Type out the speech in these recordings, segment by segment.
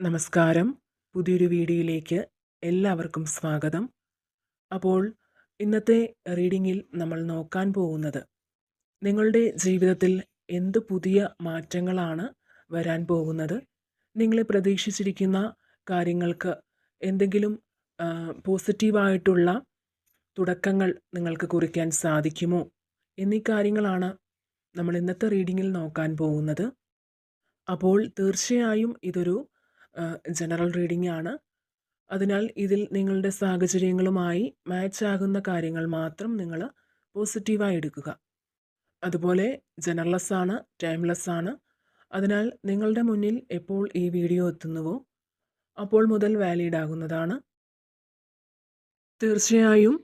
നമസ്കാരം. പുതിയൊരു വീഡിയോയിലേക്ക് എല്ലാവർക്കും സ്വാഗതം. അപ്പോൾ ഇന്നത്തെ റീഡിങ്ങിൽ നമ്മൾ നോക്കാൻ പോകുന്നത് നിങ്ങളുടെ ജീവിതത്തിൽ എന്ത് പുതിയ മാറ്റങ്ങളാണ് വരാൻ പോകുന്നത്? നിങ്ങൾ പ്രതീക്ഷിച്ചിരിക്കുന്ന കാര്യങ്ങൾക്ക് എന്തെങ്കിലും പോസിറ്റീവായിട്ടുള്ള തുടക്കങ്ങൾ നിങ്ങൾക്ക് കുറിക്കാൻ സാധിക്കുമോ? എന്നീ കാര്യങ്ങളാണ് നമ്മൾ ഇന്നത്തെ റീഡിങ്ങിൽ നോക്കാൻ പോകുന്നത്. അപ്പോൾ തീർച്ചയായും ഇതൊരു ജനറൽ റീഡിംഗ് ആണ് അതിനാൽ ഇതിൽ നിങ്ങളുടെ സാഹചര്യങ്ങളുമായി മാച്ച് ആകുന്ന കാര്യങ്ങൾ മാത്രം നിങ്ങൾ പോസിറ്റീവായി എടുക്കുക. അതുപോലെ ജനറലസ് ആണ് ടൈംലെസ് ആണ് അതിനാൽ നിങ്ങളുടെ മുന്നിൽ എപ്പോൾ ഈ വീഡിയോ എത്തുന്നുവോ അപ്പോൾ മുതൽ വാലിഡ് ആകുന്നതാണ് തീർച്ചയായും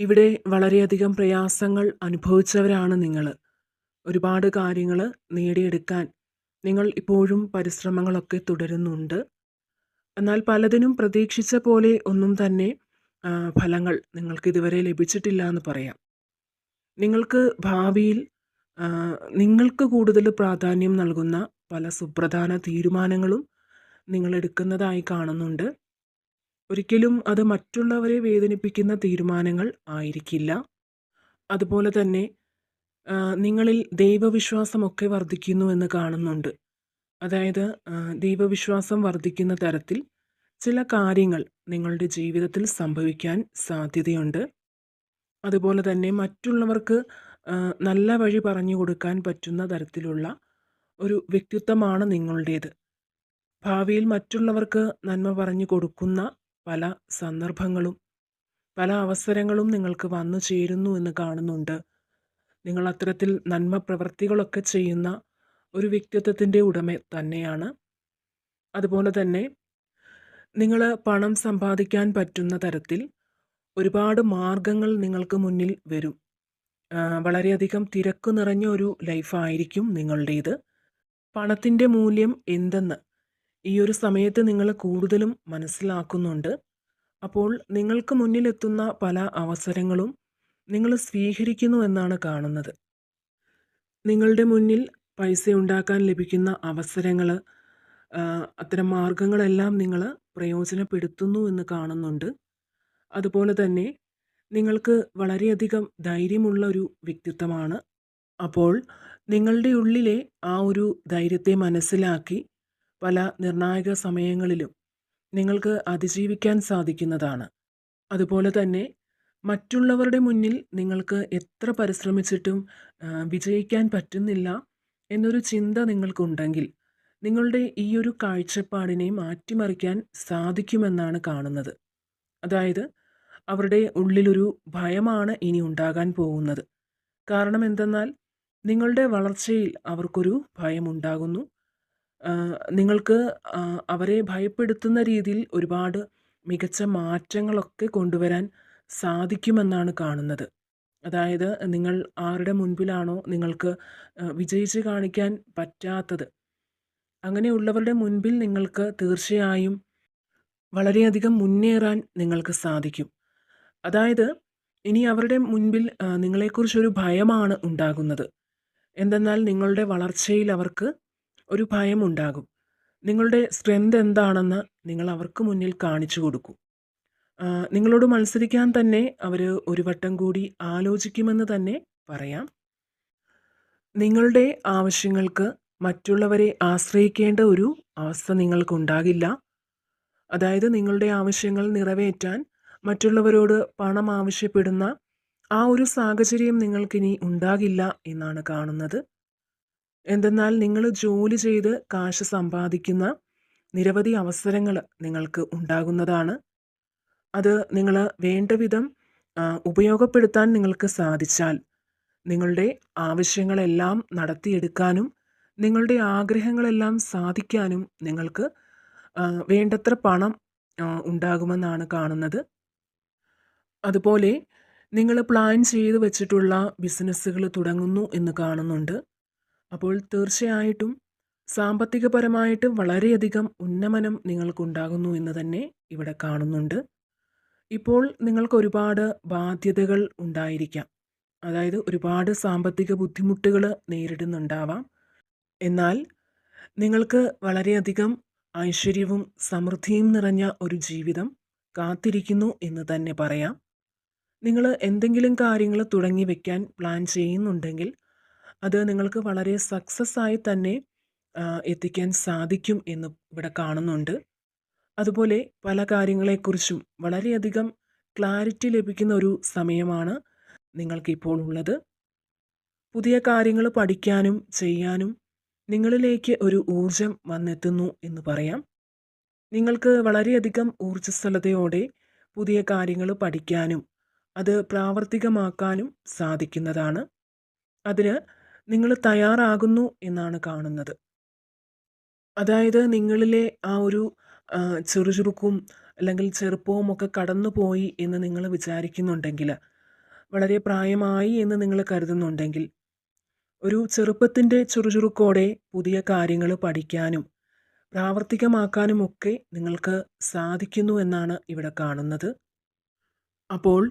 ഇവിടെ വളരെയധികം പ്രയാസങ്ങൾ അനുഭവിച്ചവരാണ് നിങ്ങൾ ഒരുപാട് കാര്യങ്ങൾ നേടിയെടുക്കാൻ നിങ്ങൾ ഇപ്പോഴും പരിശ്രമങ്ങളൊക്കെ തുടരുന്നുണ്ട്. എന്നാൽ പലതിനും പ്രതീക്ഷിച്ച പോലെ ഒന്നും തന്നെ ഫലങ്ങൾ നിങ്ങൾക്ക് ഇതുവരെ ലഭിച്ചിട്ടില്ല എന്ന് പറയാം. നിങ്ങൾക്ക് ഭാവിയിൽ നിങ്ങൾക്ക് കൂടുതൽ പ്രാധാന്യം നൽകുന്ന പല സുപ്രധാന തീരുമാനങ്ങളും നിങ്ങൾ എടുക്കുന്നതായി കാണുന്നുണ്ട്. ഒരിക്കലും അത് മറ്റുള്ളവരെ വേദനിപ്പിക്കുന്ന തീരുമാനങ്ങൾ ആയിരിക്കില്ല. അതുപോലെ തന്നെ നിങ്ങളിൽ ദൈവവിശ്വാസമൊക്കെ വർദ്ധിക്കുന്നു എന്ന് കാണുന്നുണ്ട്. അതായത് ദൈവവിശ്വാസം വർദ്ധിക്കുന്ന തരത്തിൽ ചില കാര്യങ്ങൾ നിങ്ങളുടെ ജീവിതത്തിൽ സംഭവിക്കാൻ സാധ്യതയുണ്ട്. അതുപോലെ തന്നെ മറ്റുള്ളവർക്ക് നല്ല വഴി പറഞ്ഞു കൊടുക്കാൻ പറ്റുന്ന തരത്തിലുള്ള ഒരു വ്യക്തിത്വമാണ് നിങ്ങളുടേത്. ഭാവിയിൽ മറ്റുള്ളവർക്ക് നന്മ പറഞ്ഞു കൊടുക്കുന്ന പല സന്ദർഭങ്ങളും പല അവസരങ്ങളും നിങ്ങൾക്ക് വന്നു ചേരുന്നു എന്ന് കാണുന്നുണ്ട്. നിങ്ങൾ അത്തരത്തിൽ നന്മ പ്രവൃത്തികളൊക്കെ ചെയ്യുന്ന ഒരു വ്യക്തിത്വത്തിന്റെ ഉടമ തന്നെയാണ്. അതുപോലെ തന്നെ നിങ്ങൾ പണം സമ്പാദിക്കാൻ പറ്റുന്ന തരത്തിൽ ഒരുപാട് മാർഗങ്ങൾ നിങ്ങൾക്ക് മുന്നിൽ വരും. വളരെയധികം തിരക്ക് നിറഞ്ഞ ഒരു ലൈഫായിരിക്കും നിങ്ങളുടേത്. പണത്തിന്റെ മൂല്യം എന്തെന്ന് ഈ ഒരു സമയത്ത് നിങ്ങൾ കൂടുതലും മനസ്സിലാക്കുന്നുണ്ട്. അപ്പോൾ നിങ്ങൾക്ക് മുന്നിലെത്തുന്ന പല അവസരങ്ങളും നിങ്ങൾ സ്വീകരിക്കുന്നു എന്നാണ് കാണുന്നത്. നിങ്ങളുടെ മുന്നിൽ പൈസ ഉണ്ടാക്കാൻ ലഭിക്കുന്ന അവസരങ്ങൾ അത്തരം മാർഗങ്ങളെല്ലാം നിങ്ങൾ പ്രയോജനപ്പെടുത്തുന്നു എന്ന് കാണുന്നുണ്ട്. അതുപോലെ തന്നെ നിങ്ങൾക്ക് വളരെയധികം ധൈര്യമുള്ള ഒരു വ്യക്തിത്വമാണ്. അപ്പോൾ നിങ്ങളുടെ ഉള്ളിലെ ആ ഒരു ധൈര്യത്തെ മനസ്സിലാക്കി പല നിർണായക സമയങ്ങളിലും നിങ്ങൾക്ക് അതിജീവിക്കാൻ സാധിക്കുന്നതാണ്. അതുപോലെ തന്നെ മറ്റുള്ളവരുടെ മുന്നിൽ നിങ്ങൾക്ക് എത്ര പരിശ്രമിച്ചിട്ടും വിജയിക്കാൻ പറ്റുന്നില്ല എന്നൊരു ചിന്ത നിങ്ങൾക്കുണ്ടെങ്കിൽ നിങ്ങളുടെ ഈ ഒരു കാഴ്ചപ്പാടിനെ മാറ്റിമറിക്കാൻ സാധിക്കുമെന്നാണ് കാണുന്നത്. അതായത് അവരുടെ ഉള്ളിലൊരു ഭയമാണ് ഇനി ഉണ്ടാകാൻ പോകുന്നത്. കാരണം എന്തെന്നാൽ നിങ്ങളുടെ വളർച്ചയിൽ അവർക്കൊരു ഭയമുണ്ടാകുന്നു. നിങ്ങൾക്ക് അവരെ ഭയപ്പെടുത്തുന്ന രീതിയിൽ ഒരുപാട് മികച്ച മാറ്റങ്ങളൊക്കെ കൊണ്ടുവരാൻ സാധിക്കുമെന്നാണ് കാണുന്നത്. അതായത് നിങ്ങൾ ആരുടെ മുൻപിലാണോ നിങ്ങൾക്ക് വിജയിച്ച് കാണിക്കാൻ പറ്റാത്തത്. അങ്ങനെയുള്ളവരുടെ മുൻപിൽ നിങ്ങൾക്ക് തീർച്ചയായും വളരെയധികം മുന്നേറാൻ നിങ്ങൾക്ക് സാധിക്കും. അതായത് ഇനി അവരുടെ മുൻപിൽ നിങ്ങളെക്കുറിച്ചൊരു ഭയമാണ് ഉണ്ടാകുന്നത്. എന്തെന്നാൽ നിങ്ങളുടെ വളർച്ചയിൽ അവർക്ക് ഒരു ഭയമുണ്ടാകും. നിങ്ങളുടെ സ്ട്രെങ്ത് എന്താണെന്ന് നിങ്ങൾ അവർക്ക് മുന്നിൽ കാണിച്ചു കൊടുക്കും. നിങ്ങളോട് മത്സരിക്കാൻ തന്നെ അവർ ഒരു വട്ടം കൂടി ആലോചിക്കുമെന്ന് തന്നെ പറയാം. നിങ്ങളുടെ ആവശ്യങ്ങൾക്ക് മറ്റുള്ളവരെ ആശ്രയിക്കേണ്ട ഒരു അവസ്ഥ നിങ്ങൾക്കുണ്ടാകില്ല. അതായത് നിങ്ങളുടെ ആവശ്യങ്ങൾ നിറവേറ്റാൻ മറ്റുള്ളവരോട് പണം ആവശ്യപ്പെടുന്ന ആ ഒരു സാഹചര്യം നിങ്ങൾക്കിനി ഉണ്ടാകില്ല എന്നാണ് കാണുന്നത്. എന്തെന്നാൽ നിങ്ങൾ ജോലി ചെയ്ത് കാശ് സമ്പാദിക്കുന്ന നിരവധി അവസരങ്ങൾ നിങ്ങൾക്ക് ഉണ്ടാകുന്നതാണ്. അത് നിങ്ങൾ വേണ്ട വിധം ഉപയോഗപ്പെടുത്താൻ നിങ്ങൾക്ക് സാധിച്ചാൽ നിങ്ങളുടെ ആവശ്യങ്ങളെല്ലാം നടത്തിയെടുക്കാനും നിങ്ങളുടെ ആഗ്രഹങ്ങളെല്ലാം സാധിക്കാനും നിങ്ങൾക്ക് വേണ്ടത്ര പണം ഉണ്ടാകുമെന്നാണ് കാണുന്നത്. അതുപോലെ നിങ്ങൾ പ്ലാൻ ചെയ്ത് വെച്ചിട്ടുള്ള ബിസിനസ്സുകൾ തുടങ്ങുന്നു എന്ന് കാണുന്നുണ്ട്. അപ്പോൾ തീർച്ചയായിട്ടും സാമ്പത്തികപരമായിട്ട് വളരെയധികം ഉന്നമനം നിങ്ങൾക്കുണ്ടാകുന്നു എന്ന് തന്നെ ഇവിടെ കാണുന്നുണ്ട്. ഇപ്പോൾ നിങ്ങൾക്ക് ഒരുപാട് ബാധ്യതകൾ ഉണ്ടായിരിക്കാം. അതായത് ഒരുപാട് സാമ്പത്തിക ബുദ്ധിമുട്ടുകൾ നേരിടുന്നുണ്ടാവാം. എന്നാൽ നിങ്ങൾക്ക് വളരെയധികം ഐശ്വര്യവും സമൃദ്ധിയും നിറഞ്ഞ ഒരു ജീവിതം കാത്തിരിക്കുന്നു എന്ന് തന്നെ പറയാം. നിങ്ങൾ എന്തെങ്കിലും കാര്യങ്ങൾ തുടങ്ങി വെക്കാൻ പ്ലാൻ ചെയ്യുന്നുണ്ടെങ്കിൽ അത് നിങ്ങൾക്ക് വളരെ സക്സസ് ആയി തന്നെ എത്തിക്കാൻ സാധിക്കും എന്ന് ഇവിടെ കാണുന്നുണ്ട്. അതുപോലെ പല കാര്യങ്ങളെക്കുറിച്ചും വളരെയധികം ക്ലാരിറ്റി ലഭിക്കുന്ന ഒരു സമയമാണ് നിങ്ങൾക്കിപ്പോൾ ഉള്ളത്. പുതിയ കാര്യങ്ങൾ പഠിക്കാനും ചെയ്യാനും നിങ്ങളിലേക്ക് ഒരു ഊർജം വന്നെത്തുന്നു എന്ന് പറയാം. നിങ്ങൾക്ക് വളരെയധികം ഊർജസ്വലതയോടെ പുതിയ കാര്യങ്ങൾ പഠിക്കാനും അത് പ്രാവർത്തികമാക്കാനും സാധിക്കുന്നതാണ്. അതിന് നിങ്ങൾ തയ്യാറാകുന്നു എന്നാണ് കാണുന്നത്. അതായത് നിങ്ങളിലെ ആ ഒരു ചുറുചുറുക്കും അല്ലെങ്കിൽ ചെറുപ്പവും ഒക്കെ കടന്നുപോയി എന്ന് നിങ്ങൾ വിചാരിക്കുന്നുണ്ടെങ്കിൽ വളരെ പ്രായമായി എന്ന് നിങ്ങൾ കരുതുന്നുണ്ടെങ്കിൽ ഒരു ചെറുപ്പത്തിന്റെ ചുറുചുറുക്കോടെ പുതിയ കാര്യങ്ങൾ പഠിക്കാനും പ്രാവർത്തികമാക്കാനും ഒക്കെ നിങ്ങൾക്ക് സാധിക്കുന്നു എന്നാണ് ഇവിടെ കാണുന്നത്. അപ്പോൾ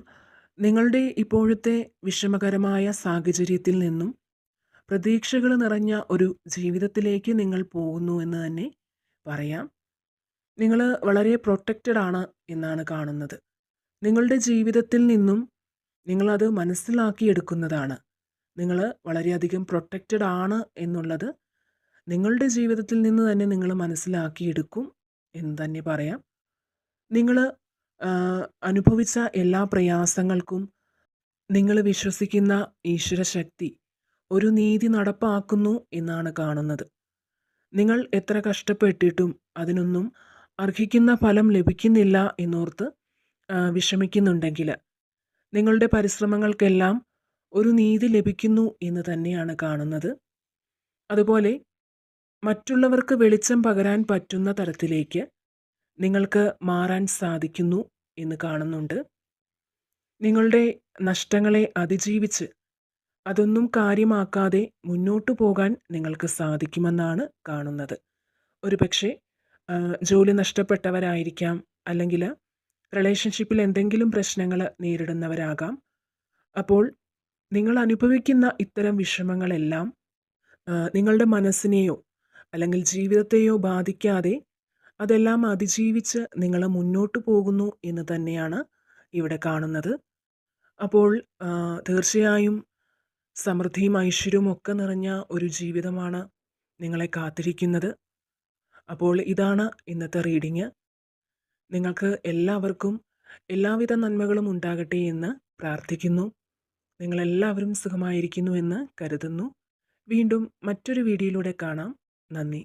നിങ്ങളുടെ ഇപ്പോഴത്തെ വിഷമകരമായ സാഹചര്യത്തിൽ നിന്നും പ്രതീക്ഷകൾ നിറഞ്ഞ ഒരു ജീവിതത്തിലേക്ക് നിങ്ങൾ പോകുന്നു എന്ന് തന്നെ പറയാം. നിങ്ങൾ വളരെ പ്രൊട്ടക്റ്റഡ് ആണ് എന്നാണ് കാണുന്നത്. നിങ്ങളുടെ ജീവിതത്തിൽ നിന്നും നിങ്ങളത് മനസ്സിലാക്കിയെടുക്കുന്നതാണ് നിങ്ങൾ വളരെയധികം പ്രൊട്ടക്റ്റഡ് ആണ് എന്നുള്ളത് നിങ്ങളുടെ ജീവിതത്തിൽ നിന്ന് തന്നെ നിങ്ങൾ മനസ്സിലാക്കിയെടുക്കും എന്ന് തന്നെ പറയാം. നിങ്ങൾ അനുഭവിച്ച എല്ലാ പ്രയാസങ്ങൾക്കും നിങ്ങൾ വിശ്വസിക്കുന്ന ഈശ്വരശക്തി ഒരു നീതി നടപ്പാക്കുന്നു എന്നാണ് കാണുന്നത്. നിങ്ങൾ എത്ര കഷ്ടപ്പെട്ടിട്ടും അതിനൊന്നും അർഹിക്കുന്ന ഫലം ലഭിക്കുന്നില്ല എന്നോർത്ത് വിഷമിക്കുന്നുണ്ടെങ്കിൽ നിങ്ങളുടെ പരിശ്രമങ്ങൾക്കെല്ലാം ഒരു നീതി ലഭിക്കുന്നു എന്ന് തന്നെയാണ് കാണുന്നത്. അതുപോലെ മറ്റുള്ളവർക്ക് വെളിച്ചം പകരാൻ പറ്റുന്ന തരത്തിലേക്ക് നിങ്ങൾക്ക് മാറാൻ സാധിക്കുന്നു എന്ന് കാണുന്നുണ്ട്. നിങ്ങളുടെ നഷ്ടങ്ങളെ അതിജീവിച്ച് അതൊന്നും കാര്യമാക്കാതെ മുന്നോട്ടു പോകാൻ നിങ്ങൾക്ക് സാധിക്കുമെന്നാണ് കാണുന്നത്. ഒരുപക്ഷെ ജോലി നഷ്ടപ്പെട്ടവരായിരിക്കാം. അല്ലെങ്കിൽ റിലേഷൻഷിപ്പിൽ എന്തെങ്കിലും പ്രശ്നങ്ങൾ നേരിടുന്നവരാകാം. അപ്പോൾ നിങ്ങൾ അനുഭവിക്കുന്ന ഇത്തരം വിഷമങ്ങളെല്ലാം നിങ്ങളുടെ മനസ്സിനെയോ അല്ലെങ്കിൽ ജീവിതത്തെയോ ബാധിക്കാതെ അതെല്ലാം അതിജീവിച്ച് നിങ്ങൾ മുന്നോട്ട് പോകുന്നു എന്ന് തന്നെയാണ് ഇവിടെ കാണുന്നത്. അപ്പോൾ തീർച്ചയായും സമൃദ്ധിയും ഐശ്വര്യവും ഒക്കെ നിറഞ്ഞ ഒരു ജീവിതമാണ് നിങ്ങളെ കാത്തിരിക്കുന്നത്. അപ്പോൾ ഇതാണ് ഇന്നത്തെ റീഡിങ്. നിങ്ങൾക്ക് എല്ലാവർക്കും എല്ലാവിധ നന്മകളും ഉണ്ടാകട്ടെ എന്ന് പ്രാർത്ഥിക്കുന്നു. നിങ്ങളെല്ലാവരും സുഖമായിരിക്കുന്നു എന്ന് കരുതുന്നു. വീണ്ടും മറ്റൊരു വീഡിയോയിലൂടെ കാണാം. നന്ദി.